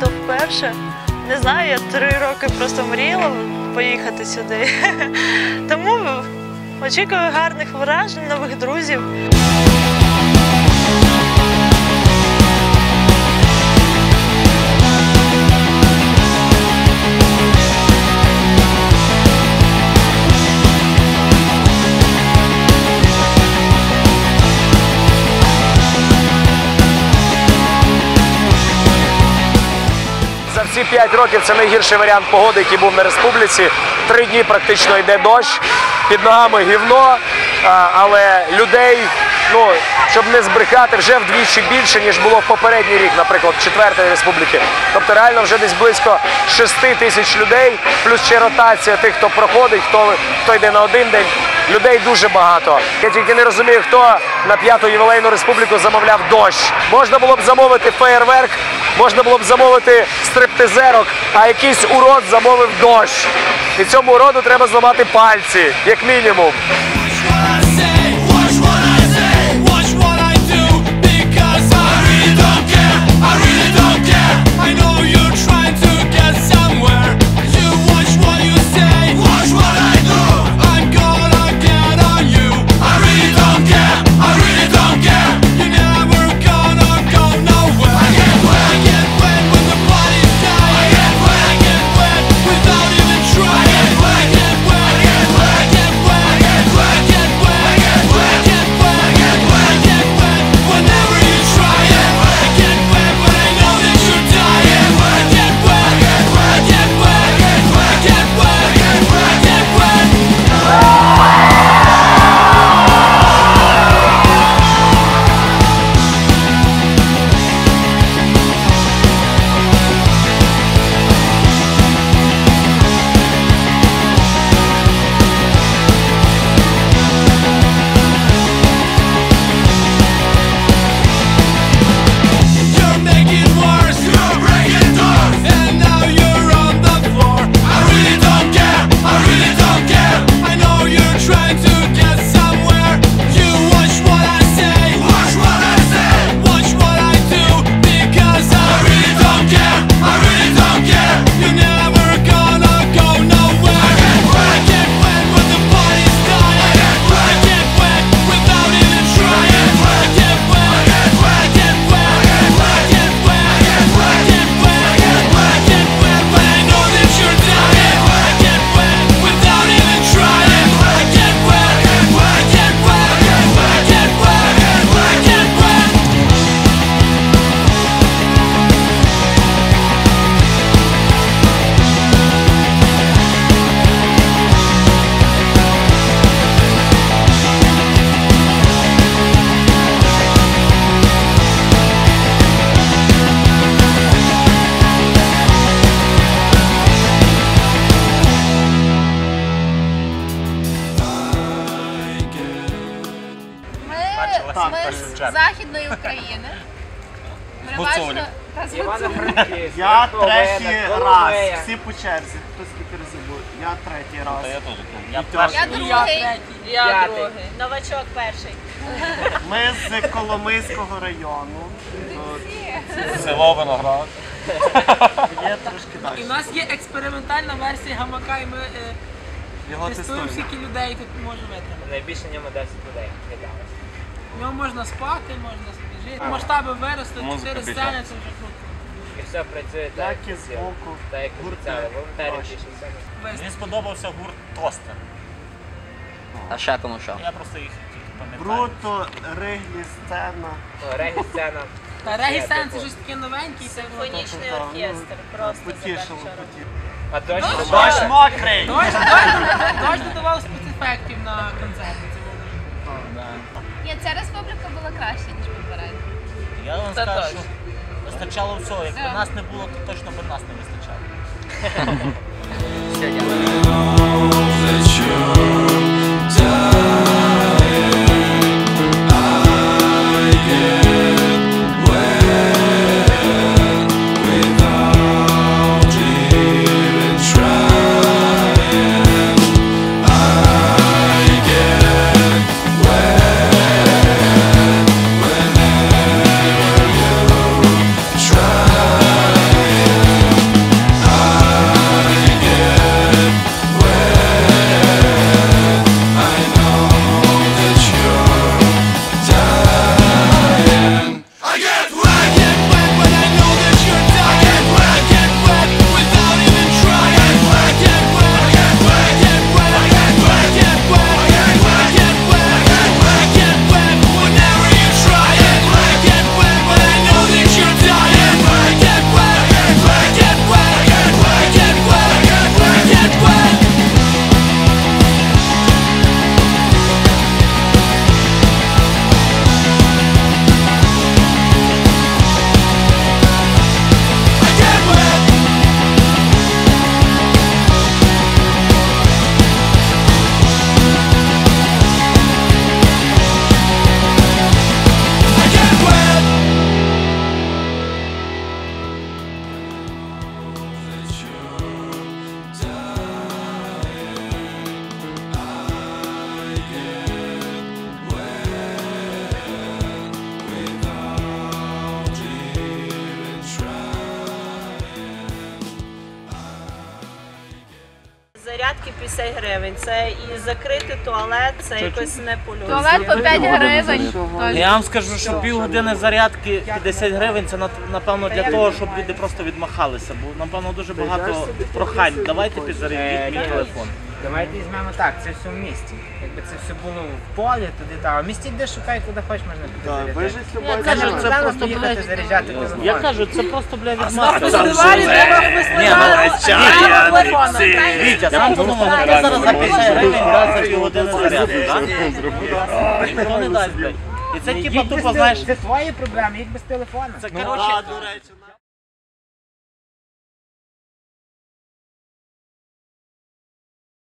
то вперше. Не знаю, я три роки просто мріяла поїхати сюди. Тому очікую гарних вражень, нових друзів. Всі 5 років це найгірший варіант погоди, який був на республіці. Три дні практично йде дощ, під ногами гівно, але людей, ну щоб не збрехати, вже вдвічі більше, ніж було в попередній рік, наприклад, четвертої республіки. Тобто реально вже десь близько 6 тисяч людей, плюс ще ротація тих, хто проходить, хто, хто йде на один день. Людей дуже багато. Я тільки не розумію, хто на п'яту ювілейну республіку замовляв дощ. Можна було б замовити феєрверк, можна було б замовити стриптизерок, а якийсь урод замовив дощ. І цьому уроду треба зламати пальці, як мінімум. З. Західної України. Переважно та з Гуцулів. Я третій раз. Всі по черзі. Хто скільки разів був? Я третій раз. Я теж. Я І перший. Другий. Я другий. Новачок перший. Ми з Коломийського району. Село Виноград. Є трошки І в далі. нас є експериментальна версія гамака, і ми е, Його тестуємо, тестуємо. скільки людей тут може витримати. Найбільше в ньому 10 людей. В ньому можна спати, можна жити. Масштаби виросли, чотири сцени, це вже круто. І все працює так, Як і звуку. Так, як обіцяли. Більше Мені сподобався гурт Тостер. А ще кому що? Я просто їх тільки пам'ятаю. Бруто, риглі, сцена. Ну, регі сцена. Та регі сцен це щось таке новеньке, і це було. Симфонічний ну, оркестр. Просто Потішило, потішило. А дощ Дощ мокрий! Дощ, додавав спецефектів на концерті. Ні, ця республіка була краще, ніж попередня. Я вам Це скажу, точно. що вистачало всього. Якби Да. нас не було, то точно би нас не вистачало. Все, дякую. 150 гривень. Це і закрити туалет, це якось не по-людськи. Туалет по 5 гривень. Я вам скажу, що півгодини зарядки 50 гривень це напевно для того, щоб люди просто відмахалися. Бо напевно дуже багато прохань. Давайте підзарядіть мій телефон. Давайте візьмемо так, це все в місті. Якби це все було в полі, туди там. А в місті де шукай, куди хочеш, можна піти Так, заряджати. Я любой кажу, це просто, їхати блядь, заряджати телефон. Я кажу, це просто, бля, фестивалі треба Вітя, сам подумав, ну хто зараз за 50 гривень дасть за півгодини зарядку, так? Ніхто не дасть, блядь. І це типа тупо, знаєш, Це твої проблеми, їх без телефону. це Ну, коротше, до речі,